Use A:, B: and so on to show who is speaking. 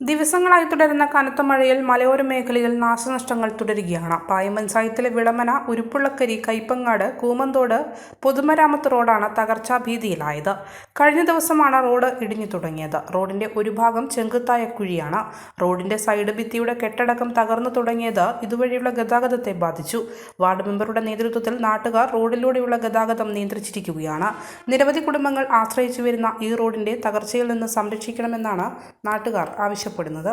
A: ദിവസങ്ങളായി തുടരുന്ന കനത്ത മഴയിൽ മലയോര മേഖലയിൽ നാശനഷ്ടങ്ങൾ തുടരുകയാണ്. പായം പഞ്ചായത്തിലെ വിളമന ഉരുപ്പുള്ളക്കരി കൈപ്പങ്ങാട് കൂമന്തോട് പൊതുമരാമത്ത് റോഡാണ് തകർച്ചാ ഭീതിയിലായത്. കഴിഞ്ഞ ദിവസമാണ് റോഡ് ഇടിഞ്ഞു തുടങ്ങിയത്. റോഡിന്റെ ഒരു ഭാഗം ചെങ്കുത്തായ കുഴിയാണ്. റോഡിന്റെ സൈഡ് ഭിത്തിയുടെ കെട്ടടക്കം തകർന്നു തുടങ്ങിയത് ഇതുവഴിയുള്ള ഗതാഗതത്തെ ബാധിച്ചു. വാർഡ് മെമ്പറുടെ നേതൃത്വത്തിൽ നാട്ടുകാർ റോഡിലൂടെയുള്ള ഗതാഗതം നിയന്ത്രിച്ചിരിക്കുകയാണ്. നിരവധി കുടുംബങ്ങൾ ആശ്രയിച്ചു വരുന്ന ഈ റോഡിന്റെ തകർച്ചയിൽ നിന്ന് സംരക്ഷിക്കണമെന്നാണ് നാട്ടുകാർ ആവശ്യപ്പെടുന്നത്.